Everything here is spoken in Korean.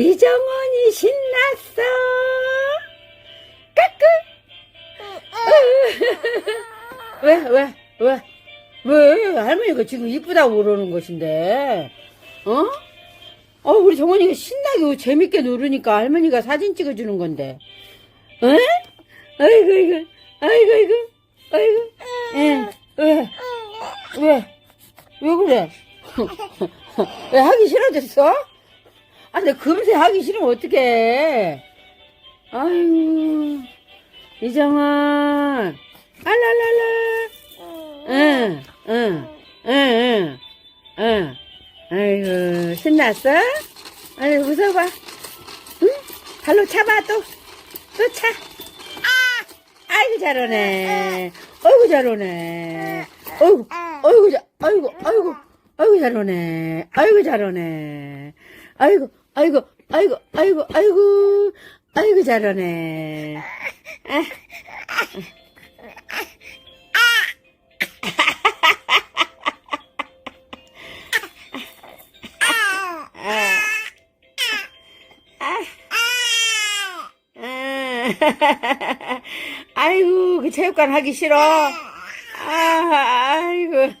이정원이 신났어. 까끄. 왜, 왜, 왜, 왜, 할머니가 지금 이쁘다고 그러는 것인데, 어? 어, 우리 정원이가 신나게 재밌게 놀으니까 할머니가 사진 찍어주는 건데, 어? 아이고, 아이고, 아이고, 아이고, 아이고, 예, 왜, 왜, 왜 그래? 왜 하기 싫어졌어? 아, 근데 금세 하기 싫으면 어떡해. 아유, 이정원, 알랄랄라. 응, 응, 응, 응, 응. 아이고, 신났어? 아이고, 웃어봐. 응? 발로 차봐, 또. 또 차. 아! 아이고, 잘하네. 아이고, 잘하네. 아이고, 아이고, 자, 아이고, 아이고, 아이고, 잘하네. 아이고, 잘하네. 아이고, 아이고, 아이고, 아이고, 아이고, 아이고, 잘하네. 아이고, 그 체육관 하기 싫어. 아, 아이고.